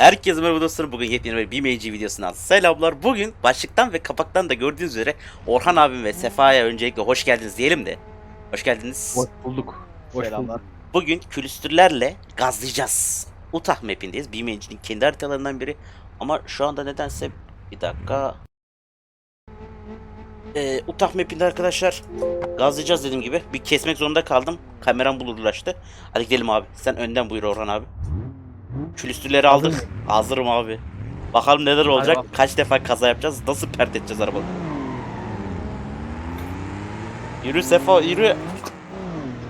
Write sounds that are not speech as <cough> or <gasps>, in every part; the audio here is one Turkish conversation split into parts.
Herkese merhaba dostlarım. Bugün yepyeni bir BMG videosundan selamlar. Bugün başlıktan ve kapaktan da gördüğünüz üzere Orhan abim ve Sefa'ya öncelikle hoş geldiniz diyelim de. Hoş geldiniz. Hoş bulduk. Hoş Selamlar. bulduk. Bugün külüstürlerle gazlayacağız. Utah mapindeyiz. BMG'nin kendi haritalarından biri. Ama şu anda nedense bir dakika. Ee, Utah mapinde arkadaşlar gazlayacağız dediğim gibi. Bir kesmek zorunda kaldım. Kameram bulurlaştı. Hadi gidelim abi. Sen önden buyur Orhan abi. Külüstürleri Hazır aldık. Hazırım abi. Bakalım neler olacak. bakalım. Kaç defa kaza yapacağız. Nasıl pert edeceğiz arabayı. Yürü Sefa yürü.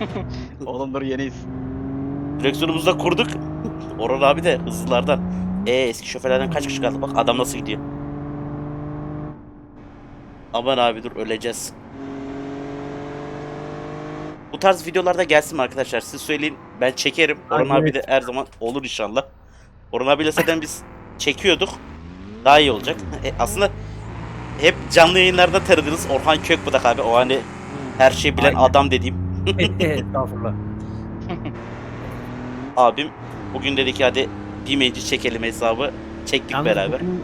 <laughs> Oğlum dur yeniyiz. Direksiyonumuzu da kurduk. Orhan abi de hızlılardan. E eski şoförlerden kaç kişi kaldı? Bak adam nasıl gidiyor. Aman abi dur öleceğiz. Bu tarz videolarda gelsin mi arkadaşlar? Siz söyleyin. Ben çekerim. Orhan Abi, abi de her zaman olur inşallah. Orhan abiyle zaten biz çekiyorduk. Daha iyi olacak. E, aslında hep canlı yayınlarda tanıdınız. Orhan Kökbudak abi. O hani her şeyi bilen Aynen. adam dediğim <laughs> Estağfurullah. abim. Bugün dedi ki hadi bir menci çekelim hesabı. Çektik Yalnız beraber. Bugün,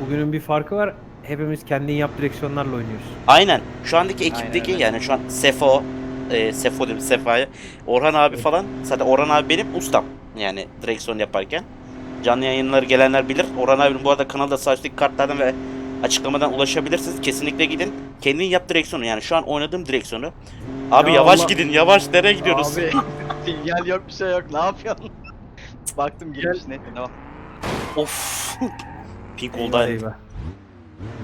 bugünün bir farkı var. Hepimiz kendin yap direksiyonlarla oynuyoruz. Aynen. Şu andaki ekipteki öyle. yani şu an Sefo, e, Sefo diyorum Sefa'ya. Orhan abi falan. Zaten Orhan abi benim ustam. Yani direksiyon yaparken. Canlı yayınları gelenler bilir. Orhan abinin bu arada kanalda üstteki kartlardan ve açıklamadan ulaşabilirsiniz. Kesinlikle gidin. Kendin yap direksiyonu. Yani şu an oynadığım direksiyonu. Abi Ya yavaş Allah. gidin. Yavaş nereye gidiyoruz? Abi <laughs> sinyal yok bir şey yok. Ne yapıyorsun? Baktım girmiş ne? Tamam. Of. <laughs> Pink oldu.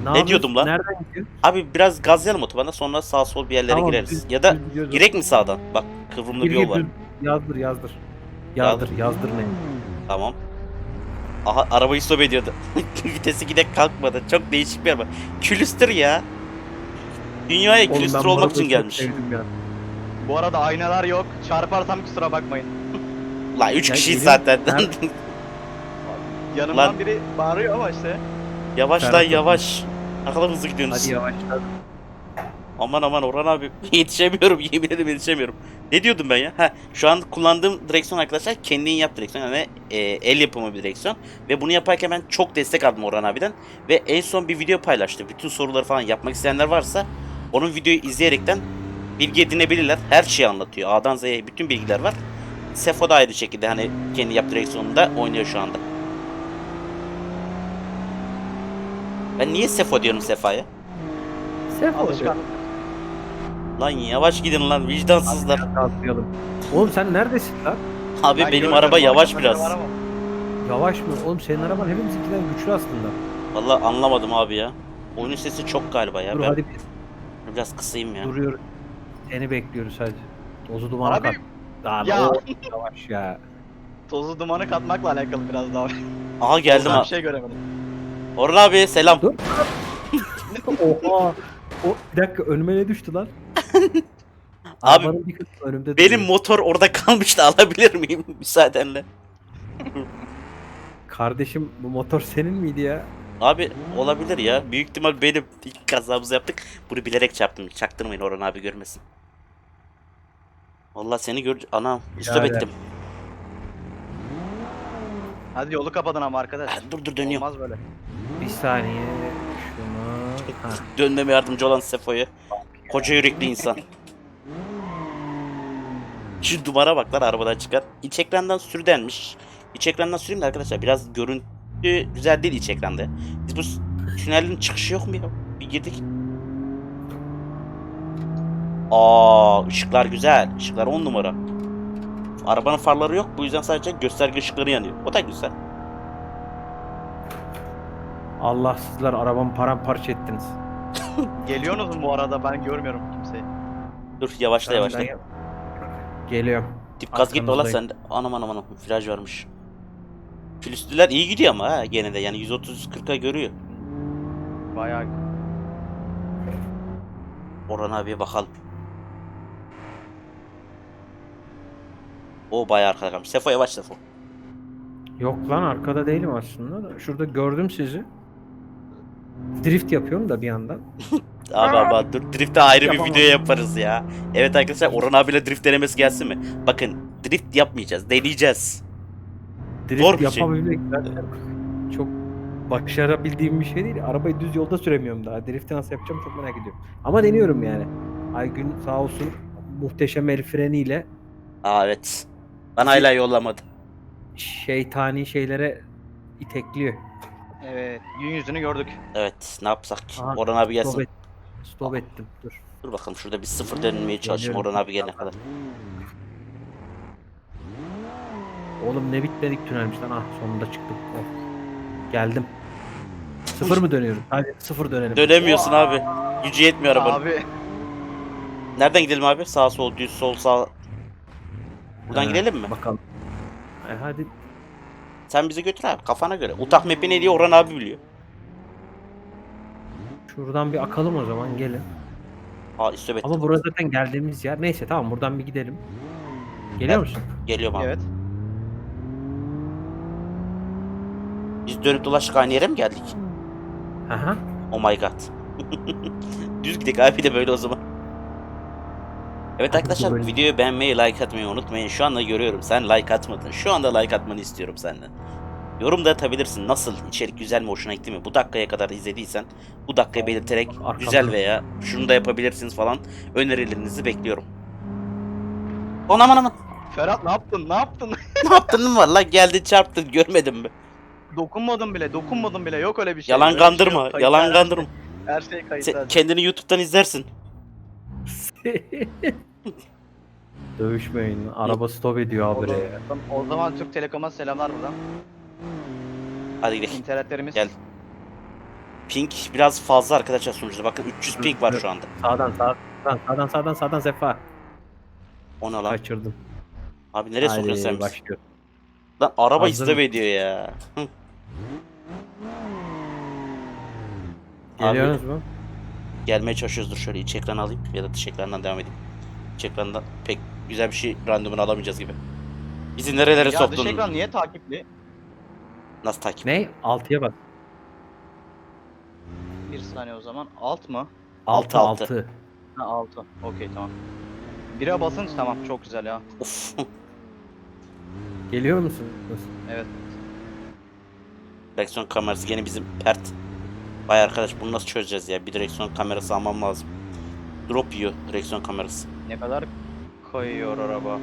Ne, Ne diyordum lan? Nereden gidiyorsun? Abi biraz gazlayalım otobanda sonra sağ sol bir yerlere Tamam, gireriz. düz- ya da düz girek mi sağdan? Bak kıvrımlı Gir, bir yol var. düz. Yazdır yazdır. Yazdır yazdır ne? Tamam. Aha arabayı stop ediyordu. <laughs> Vitesi gidek kalkmadı. Çok değişik bir araba. Külüstür ya. Dünyaya Oğlum, külüstür olmak için gelmiş. Bu arada aynalar yok. Çarparsam kusura bakmayın. La 3 Ya kişiyiz zaten. <laughs> Yanımdan Lan. biri bağırıyor ama işte. Yavaş lan Ferhat. yavaş. Ne kadar hızlı gidiyorsunuz. Hadi yavaşla. Aman aman Orhan abi <laughs> yetişemiyorum yemin ederim yetişemiyorum. Ne diyordum ben ya? Ha, şu an kullandığım direksiyon arkadaşlar kendin yap direksiyon yani e, el yapımı bir direksiyon. Ve bunu yaparken ben çok destek aldım Orhan abiden. Ve en son bir video paylaştı. Bütün soruları falan yapmak isteyenler varsa onun videoyu izleyerekten bilgi edinebilirler. Her şeyi anlatıyor. A'dan Z'ye bütün bilgiler var. Sefo da ayrı şekilde hani kendi yap direksiyonunda oynuyor şu anda. Ben niye Sefo diyorum Sefa'ya? Sef olacak. Alışkanlık. Lan yavaş gidin lan vicdansızlar. Atlayalım. Oğlum sen neredesin lan? Abi Ben benim araba yavaş biraz. Yavaş mı? Oğlum senin araban hepimizinkinden güçlü aslında. Vallahi anlamadım abi ya. Oyunun sesi çok galiba ya. Dur ben hadi biz biraz kısayım ya. duruyoruz. Seni bekliyoruz hadi. Tozu dumana Abi kat. Lan ya. oğlum, yavaş ya. tozu dumanı katmakla alakalı biraz daha. Aha geldim Tozdan ha. Bir şey göremedim. Orhan abi selam. Dur. Oha. O, bir dakika önüme ne düştü lan? <laughs> Abi, Arabanın bir kısmı önümde Benim duruyor. motor orada kalmıştı alabilir miyim <laughs> müsaadenle? Kardeşim bu motor senin miydi ya? Abi olabilir ya. Büyük ihtimal benim ilk kazamızı yaptık. Bunu bilerek çarptım. Çaktırmayın Orhan abi görmesin. Vallahi seni gör... Anam Birader. ettim. Hadi yolu kapatın ama arkadaş. Ha, dur dur dönüyorum. Olmaz böyle. Bir saniye. Şunu. Ha. Dönmeme yardımcı olan Sefo'yu. Koca yürekli insan. Şu duvara bak lan arabadan çıkar. İç ekrandan sürdenmiş. İç ekrandan süreyim de arkadaşlar biraz görüntü güzel değil iç ekranda. Biz bu tünelin çıkışı yok mu ya? Bir girdik. Aa ışıklar güzel. Işıklar 10 numara. Arabanın farları yok. Bu yüzden sadece gösterge ışıkları yanıyor. O da güzel. Allahsızlar arabamı paramparça ettiniz. <laughs> Geliyorsunuz mu bu arada ben görmüyorum kimseyi. Dur yavaşla yavaşla. ben- Geliyorum. Dip gaz gitme ola Arkanızdayım. sende. Anam anam anam. Viraj varmış. Külüstüler iyi gidiyor ama ha gene de yani 130-40'a görüyor. Bayağı Orhan abiye bakalım. O bayağı arkada kalmış. Sefo yavaş Sefo. Yok lan arkada değilim aslında da. Şurada gördüm sizi. Drift yapıyorum da bir yandan. <laughs> Abi abi dur drift'e ayrı bir Yapamam. video yaparız ya. Evet arkadaşlar Orhan abiyle drift denemesi gelsin mi? Bakın drift yapmayacağız. Deneyeceğiz. drift Zor bir şey. yapabilmek zaten çok başarabildiğim bir şey değil. Arabayı düz yolda süremiyorum daha. Drift'i nasıl yapacağım çok merak ediyorum. Ama deniyorum yani. Aygün sağ olsun muhteşem el freniyle Aa evet. Bana hala yollamadı. şeytani şeylere itekliyor. Evet. Gün yüzünü gördük. Evet ne yapsak? Aha, Orhan abi Stop, gelsin. et, stop ettim. Dur. Dur bakalım şurada bir sıfır dönmeye çalışayım. Orhan abi gelene kadar. Oğlum ne bitmedik tünelmiş lan. Ah sonunda çıktım. Oh. Geldim. Sıfır mı dönüyorum? Hadi sıfır dönelim. Dönemiyorsun abi. Gücü yetmiyor arabanın. Abi. Nereden gidelim abi? Sağ sol düz sol sağ. Buradan Ha, gidelim mi? Bakalım. E, hadi Sen bizi götür abi kafana göre. Utak map'i ne diye Orhan abi biliyor. şuradan bir akalım o zaman gelin. Aa istobet. Ama burası zaten geldiğimiz yer. Neyse tamam buradan bir gidelim. Geliyor Evet. musun? Geliyorum abi. Evet. Biz dönüp dolaştık aynı yere mi geldik? Aha. Oh my god. <laughs> Düz gidelim abi de böyle o zaman. Evet arkadaşlar videoyu beğenmeyi, like atmayı unutmayın. Şu anda görüyorum sen like atmadın. Şu anda like atmanı istiyorum senden. Yorum da atabilirsin. Nasıl? içerik güzel mi? Hoşuna gitti mi? Bu dakikaya kadar izlediysen bu dakikayı belirterek Arkamda. güzel veya şunu da yapabilirsiniz falan önerilerinizi bekliyorum. Aman aman aman. Ferhat ne yaptın? Ne yaptın? <laughs> ne yaptın mı var lan? Geldi çarptın görmedin mi? dokunmadım bile. Dokunmadım bile. Yok öyle bir şey. Yalan Öyle şey kandırma. yok. Kayıt yalan kandırma. Her şey kayıt. Sen zaten. kendini YouTube'dan izlersin. <laughs> Dövüşmeyin. Araba stop ediyor abi. o zaman Türk Telekom'a selamlar buradan. Hadi gidelim. İnternetlerimiz. Gel. Ping biraz fazla arkadaşlar sonuçta. Bakın 300 ping var şu anda. Sağdan sağdan sağdan sağdan sağdan Sefa. O ne lan? Kaçırdım. Abi nereye sokuyorsun sen bizi? başlıyor. Lan araba Hazır istop mı? ediyor ya. Hı. Geliyorsunuz mu? Gelmeye çalışıyoruz. Dur şöyle iç ekran alayım ya da dış ekrandan devam edeyim. İç ekrandan pek güzel bir şey randomunu alamayacağız gibi. Bizi nerelere Ya dış soktun? ekran niye takipli? Nasıl takip? Ne? Altıya bak. Bir saniye o zaman. Alt mı? Altı, Altı altı. Ha altı. Okey tamam. Bire basınç tamam çok güzel ya. Of. Geliyor musunuz? Evet. direksiyon kamerası gene bizim pert. Vay arkadaş bunu nasıl çözeceğiz ya? Bir direksiyon kamerası almam lazım. Drop yiyor direksiyon kamerası. Ne kadar kayıyor araba.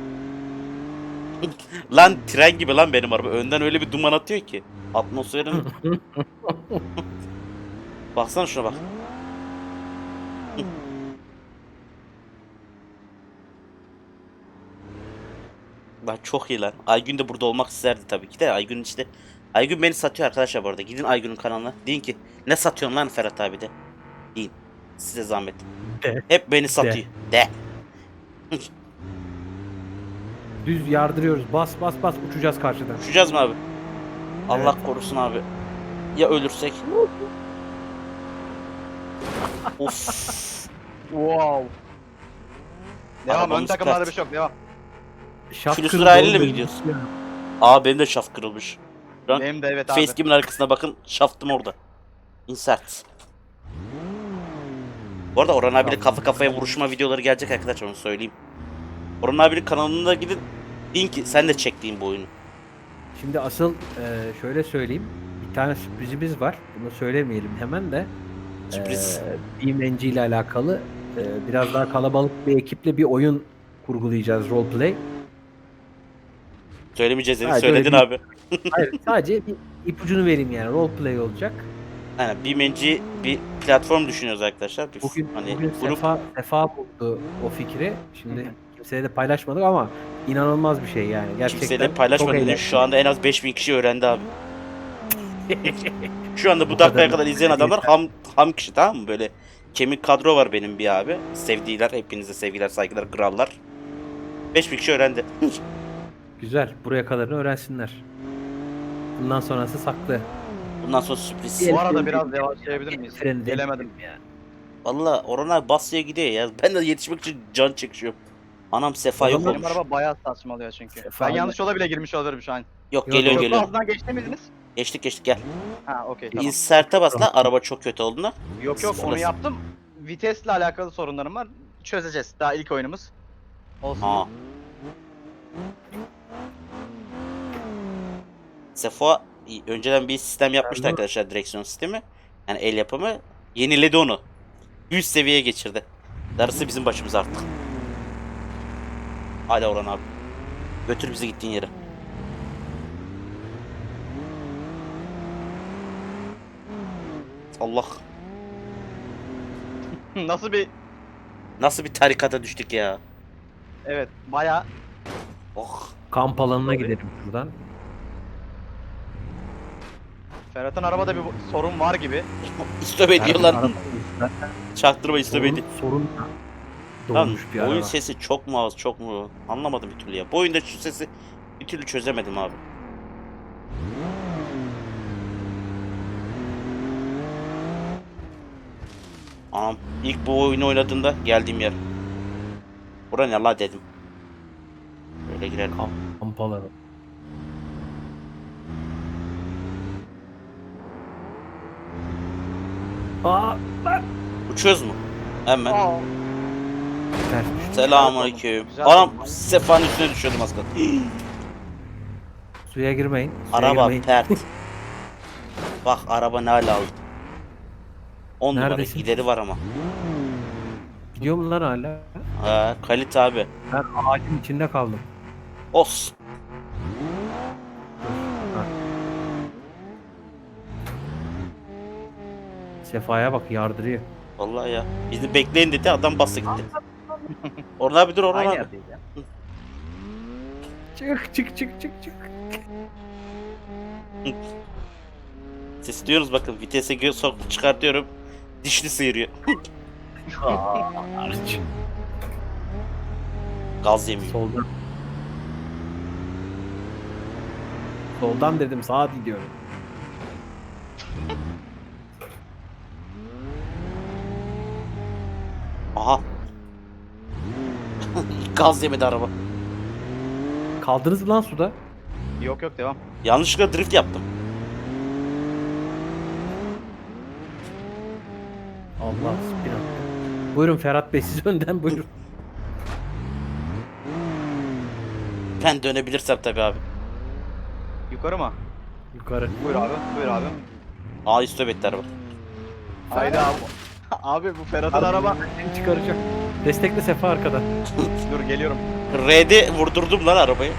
<laughs> Lan tren gibi lan benim araba. Önden öyle bir duman atıyor ki. Atmosferin... <laughs> Baksana şuna bak. Lan çok iyi lan. Aygün de burada olmak isterdi tabii ki de. Aygün işte... Aygün beni satıyor arkadaşlar bu arada. Gidin Aygün'ün kanalına. Deyin ki ne satıyorsun lan Ferhat abi de. Deyin. Size zahmet. De. Hep beni satıyor. De. Düz yardırıyoruz. Bas bas bas uçacağız karşıdan. Uçacağız mı abi? Allah korusun abi. Ya ölürsek? <laughs> of. Wow. Devam ön takımlarda bir şey yok devam. Şaf Külüstür mi gidiyorsun? Aa benim de şaft kırılmış. Lan Benim de evet abi. Arkasına bakın şaftım orada. Insert. Bu arada Orhan abiyle kafa kafaya vuruşma videoları gelecek arkadaşlar onu söyleyeyim. Orhan abinin kanalına gidin. Deyin ki sen de çek deyin bu oyunu. Şimdi asıl e, şöyle söyleyeyim. Bir tane sürprizimiz var. Bunu söylemeyelim hemen de. Sürpriz. E, BeamNG ile alakalı e, biraz daha kalabalık bir ekiple bir oyun kurgulayacağız roleplay. Söylemeyeceğiz dedi Sadece söyledin öyle abi. Hayır sadece bir ipucunu vereyim yani roleplay olacak. Aynen BeamNG bir platform düşünüyoruz arkadaşlar. Bir Bugün, hani bugün grup Sefa, Sefa buldu o fikri. Şimdi Hı hı. kimseye de paylaşmadık ama inanılmaz bir şey yani. Gerçekten kimseyle çok paylaşmadı. eğlenceli. Şu anda en az 5000 kişi öğrendi abi. <laughs> Şu anda bu O dakikaya kadar- kadar izleyen adamlar ham ham kişi tamam mı? Böyle kemik kadro var benim bir abi. Sevdiler. Hepinize sevgiler, saygılar, krallar. 5000 kişi öğrendi. <laughs> Güzel. Buraya kadarını öğrensinler. Bundan sonrası saklı. Bundan sonra sürpriz. Bu arada biraz yavaşlayabilir miyiz? Freni Gelemedim. Yani. Valla Orhan abi basya gidiyor ya. <laughs> Ben de yetişmek için can çekişiyorum. Anam Sefa yok Benim olmuş. araba bayağı saçmalıyor çünkü. Sefa ben yanlış yola bile girmiş olabilirim şu an. Yok geliyor yok. geliyor. Altından geçti miydiniz? Geçtik geçtik gel. Ha okey tamam. Insert'e bas la araba çok kötü olduğunda. Yok yok onu Sıfırlasın. yaptım. Vitesle alakalı sorunlarım var. Çözeceğiz. Daha ilk oyunumuz. Olsun. Ha. Sefo önceden bir sistem yapmıştı Pardon. arkadaşlar direksiyon sistemi. Yani el yapımı. Yeniledi onu. Üst seviyeye geçirdi. Darısı bizim başımıza artık. Hadi Orhan abi. Götür bizi gittiğin yere. Allah. <laughs> Nasıl bir Nasıl bir tarikata düştük ya. evet baya Oh. Kamp alanına gidelim şuradan. Ferhat'ın arabada bir sorun var gibi. İstop ediyorlar. Çaktırma istop sorun, ediyor. sorun Lan doğmuş bir oyun araba. sesi çok mu az çok mu? Anlamadım bir türlü ya. Bu oyunda şu sesi bir türlü çözemedim abi. Anam ilk bu oyunu oynadığımda geldiğim yer. Bura ne la dedim. Böyle girelim. Kamp, kamp Aa, lan. Uçuyoruz mu? Hemen. Aa. Selamünaleyküm. Güzel Anam oldu. sefanın üstüne düşüyordum az kaldı. <gasps> Suya girmeyin. Suya Araba girmeyin. pert. <laughs> Bak araba ne hale aldı. 10 numara Neredesin? gideri var ama. Gidiyor mu lan hala? Ha, kalite abi. Ben ağacın içinde kaldım. Os. Sefa'ya bak yardırıyor. Vallahi ya. Bizi bekleyin dedi adam bastı gitti. <laughs> Orhan abi dur Orhan aynı abi. yerdeyiz ya. Çık çık çık çık çık. Siz diyorsunuz bakın vitese gö- sok çıkartıyorum. Dişli sıyırıyor. Gaz yemiyor. Soldan. Soldan dedim sağa gidiyorum. Aha. <laughs> Gaz yemedi araba. Kaldınız mı lan suda? Yok yok devam. Yanlışlıkla drift yaptım. Allah spin attı. Buyurun Ferhat Bey siz <laughs> önden buyurun. Ben dönebilirsem tabii abi. Yukarı mı? Yukarı. Buyur abi. Buyur abi. Aa istop etti araba. Haydi abi. Abi bu Ferhat'ın araba. Seni çıkaracak. Destekle Sefa arkada. Dur geliyorum. R'de vurdurdum lan arabayı.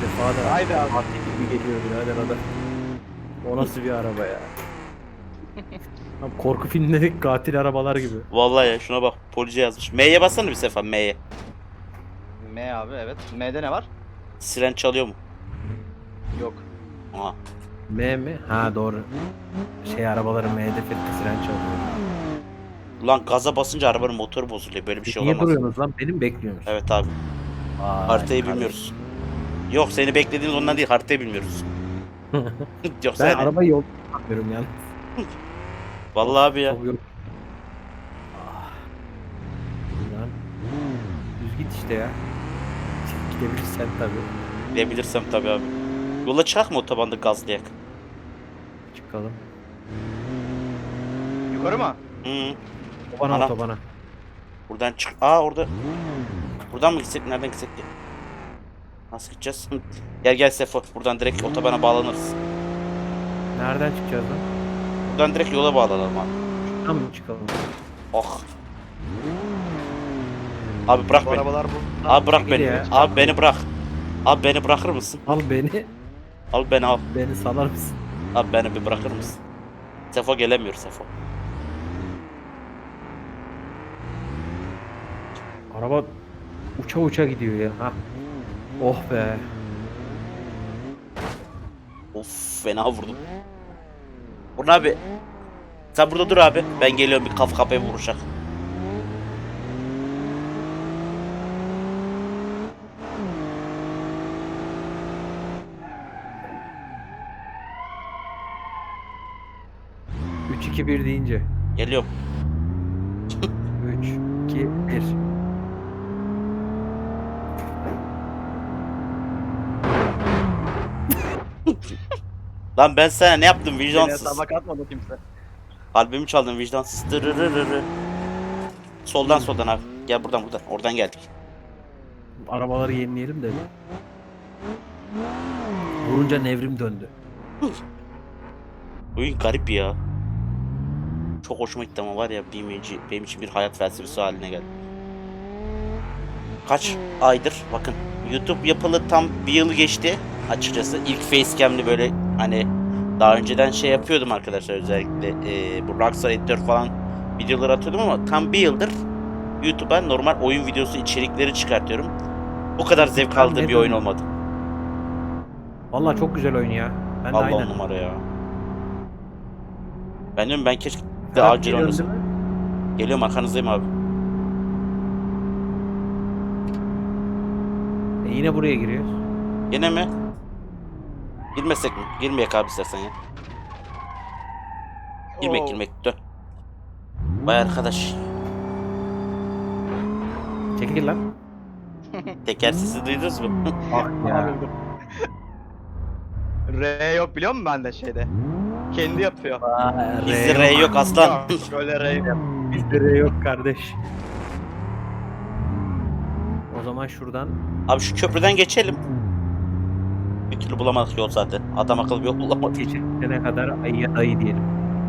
Sefa da Haydi abi. Fatih gibi geliyor birader adam. O nasıl bir araba ya? Lan korku filmleri <laughs> katil arabalar gibi. Vallahi ya şuna bak police yazmış. M'ye bassana bir sefer M'ye. M abi evet. M'de ne var? Siren çalıyor mu? Yok. Aha. M mi? Ha doğru. Şey arabaların M'de filtre siren çalıyor. Ulan gaza basınca arabanın motoru bozuluyor. Böyle bir şey Niye olamaz. duruyorsunuz lan? Benim bekliyorsunuz. Evet abi. Vay Haritayı kardeşim. bilmiyoruz. Yok seni beklediğimiz ondan değil haritayı bilmiyoruz. <laughs> Yoksa Ben yani- arabayı yolda bakmıyorum yani. <laughs> Vallahi abi ya. Çok Ah. Lan. Düz git işte ya. Gidebilirsen tabii. Ne bilirsem tabii abi. Yola çıkak mı otobanda gazlayak? Çıkalım. Yukarı mı? Hı. Otobana Ana. otobana. Buradan çık. Aa orada. Buradan mı gitsek? Nereden gitsek ki? Nasıl gideceğiz? gel gel Sefo. Buradan direkt otobana bağlanırız. Nereden çıkacağız lan? Buradan direkt yola bağlanalım abi. Şuradan mı çıkalım? Oh. Abi bırak Bu beni. arabalar bu. Abi bırak beni. ya. Abi beni bırak. Abi beni bırakır mısın? Al beni. Al beni al. Beni salar mısın? Abi beni bir bırakır mısın? Sefo gelemiyor Sefo. Araba uça uça gidiyor ya. Ha. Oh be. Of fena vurdum. Burun abi. Sen burada dur abi. Ben geliyorum bir kafa kafaya vuracak. 3-2-1 deyince. Geliyorum. 3, 2, 1. Lan ben sana ne yaptım vicdansız? Yine tabak atmadı kimse. Albümü çaldın vicdansız. Dırırırırı. Soldan soldan abi. Gel buradan buradan. Oradan geldik. Arabaları yenileyelim de. Vurunca nevrim döndü. Oyun garip ya. Çok hoşuma gitti ama var ya BMG benim için bir hayat felsefesi haline geldi. Kaç aydır bakın YouTube yapılı tam bir yıl geçti açıkçası. İlk facecam'li böyle hani daha önceden şey yapıyordum arkadaşlar özellikle e, bu Rockstar Editör falan videolar atıyordum ama tam bir yıldır YouTube'a normal oyun videosu içerikleri çıkartıyorum. O kadar zevk aldığım bir oyun olmadı. Vallahi çok güzel oyun ya. Ben de Allah aynen. numara ya. Ben diyorum ben keşke de Ferhat acil mi? Geliyorum arkanızdayım abi. E yine buraya giriyor. Gene mi? Girmesek mi? Girmeyek abi istersen ya. Girmek Oo. girmek dön. Vay arkadaş. Çekil lan. <laughs> Teker sesi duydunuz mu? Ah ya. <laughs> R yok biliyor musun bende şeyde? Kendi yapıyor. Bizde R yok aslan. Şöyle R yap. Bizde R yok kardeş. O zaman şuradan Abi şu köprüden geçelim. Bir türlü bulamadık yol zaten. Adam akıllı bir yol bulamadık. geçene kadar ayıya dayı diyelim.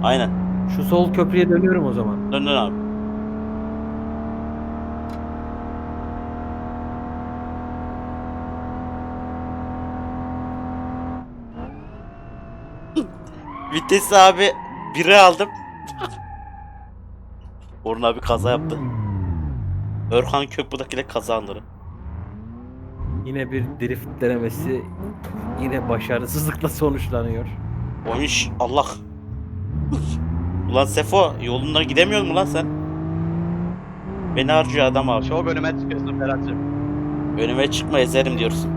Aynen. Şu sol köprüye dönüyorum o zaman. Dön dön abi. Vitesi abi biri aldım. Orhun abi kaza yaptı. Örhan Kökbu'dakiyle kaza anları. Yine bir drift denemesi yine başarısızlıkla sonuçlanıyor. Oymuş Allah. Ulan Sefo yolundan gidemiyor mu lan sen? Beni harcıyor adam abi. Çok önüme çıkıyorsun Ferhat'cığım. Önüme çıkma ezerim diyorsun.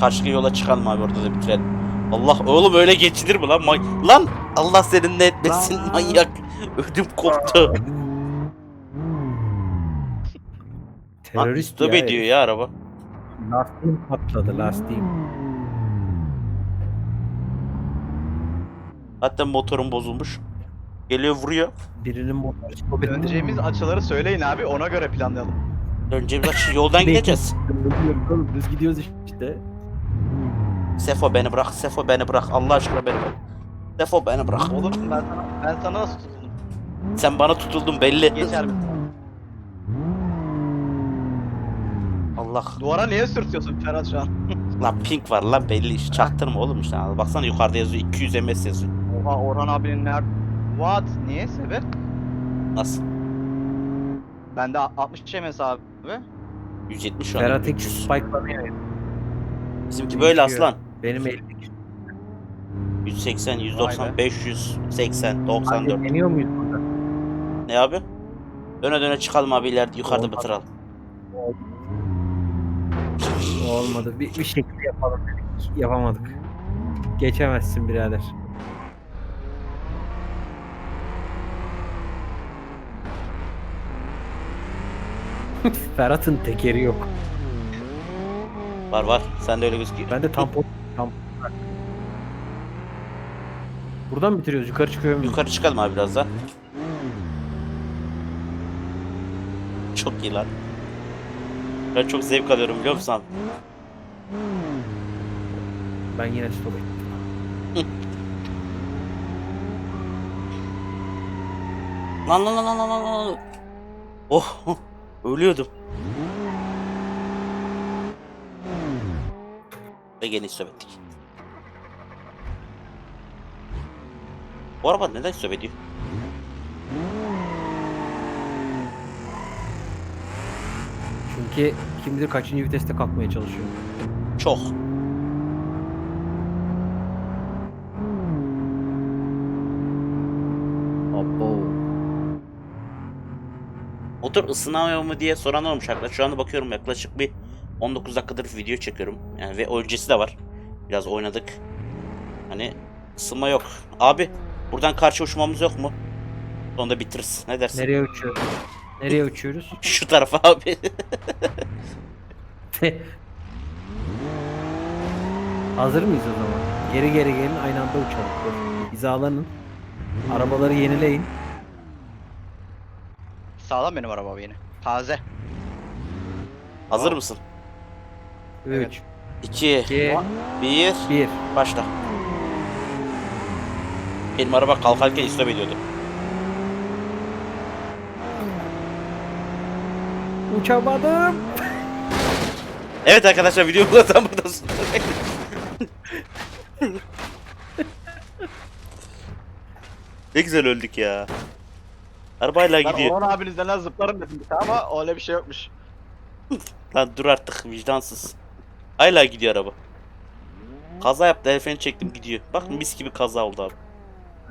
Karşıki yola çıkalım abi orada da bitirelim. Allah oğlum öyle geçilir mi lan? May- lan Allah senin ne etmesin Lan. manyak. Ödüm koptu. Lan Terörist stop ya. ediyor ya araba. Lastiğim patladı lastiğim. Hatta motorum bozulmuş. Geliyor vuruyor. Birinin motoru stop etti. Döneceğimiz açıları söyleyin abi ona göre planlayalım. Döneceğimiz açı yoldan gideceğiz. Dönüyoruz oğlum, Düz gidiyoruz işte. Sefo beni bırak. Sefo beni bırak. Allah aşkına beni bırak. Sefo beni bırak. Olur mu ben sana ben sana nasıl tutuldum? Sen bana tutuldun belli. Geçer mi? Allah. Duvara niye sürtüyorsun Ferhat şu an? <laughs> Lan pink var lan belli iş. Çaktırma oğlum işte. Baksana yukarıda yazıyor 200 ms yazıyor. Oha Orhan abinin nerede? What? Niye sebep? Nasıl? Bende 60 MS abi. 170 şu an. Ferhat X 300. spike'lanıyor. Bizimki böyle aslan. Benim 50. 180, Vay 190, be. 580, Hadi 94. deniyor muyuz burada? Ne abi? Döne döne çıkalım abi ileride yukarıda Olmaz. bitirelim. Olmadı. Bir, bir şekilde yapalım dedik. Yapamadık. Geçemezsin birader. <laughs> Ferhat'ın tekeri yok. Var var. Sen de öyle gözüküyor. Ben de tampon tampon. Buradan mı bitiriyoruz? Yukarı çıkıyor muyuz? Yukarı çıkalım abi biraz daha. Çok iyi lan. Ben çok zevk alıyorum biliyor musun abi? Ben yine stop ettim. Lan lan lan lan lan lan oh, <laughs> ölüyordum. Ve gene istop ettik. Bu araba neden istop ediyor? Çünkü kim bilir kaçıncı viteste kalkmaya çalışıyor. Çok. Abo. Motor ısınamıyor mu diye soran olmuş arkadaşlar. Şu anda bakıyorum yaklaşık bir 19 dakikadır video çekiyorum. Yani ve öncesi de var. Biraz oynadık. Hani ısınma yok. Abi buradan karşı uçmamız yok mu? Sonunda bitiririz. Ne dersin? Nereye uçuyoruz? Nereye uçuyoruz? <laughs> Şu tarafa abi. <laughs> Hazır mıyız o zaman? Geri geri gelin aynı anda uçalım. Hizalanın. Arabaları yenileyin. Sağlam benim araba abi yine. Taze. Hazır Aa. mısın? 3, 2, 2, 1, 1. başla. Benim araba kalkarken istop ediyordu. Uçamadım. Evet arkadaşlar video bu kadar burada. Ne güzel öldük ya. Arabayla Ben gidiyor. Orhan abinizden lan zıplarım dedim ama öyle bir şey yokmuş. Lan dur artık vicdansız. Hala gidiyor araba. Kaza yaptı el freni çektim gidiyor. Bak mis gibi kaza oldu abi.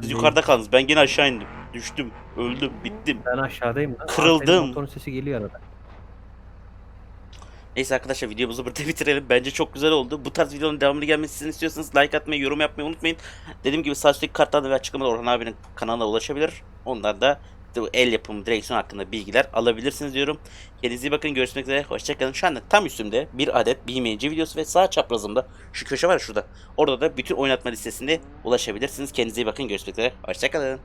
Siz yukarıda kaldınız. Ben gene aşağı indim. Düştüm. Öldüm. Bittim. Ben aşağıdayım lan. Kırıldım. Senin Motorun sesi geliyor arada. Neyse arkadaşlar videomuzu burada <laughs> bitirelim. Bence çok güzel oldu. Bu tarz videonun devamını gelmesini istiyorsanız like atmayı, yorum yapmayı unutmayın. Dediğim gibi sağ üstteki kartlarda ve açıklamada Orhan abinin kanalına ulaşabilir. Ondan da bu el yapımı direksiyon hakkında bilgiler alabilirsiniz diyorum. Kendinize iyi bakın. Görüşmek üzere. Hoşçakalın. Şu anda tam üstümde bir adet BMC videosu ve sağ çaprazımda şu köşe var şurada. Orada da bütün oynatma listesinde ulaşabilirsiniz. Kendinize iyi bakın. Görüşmek üzere. Hoşçakalın.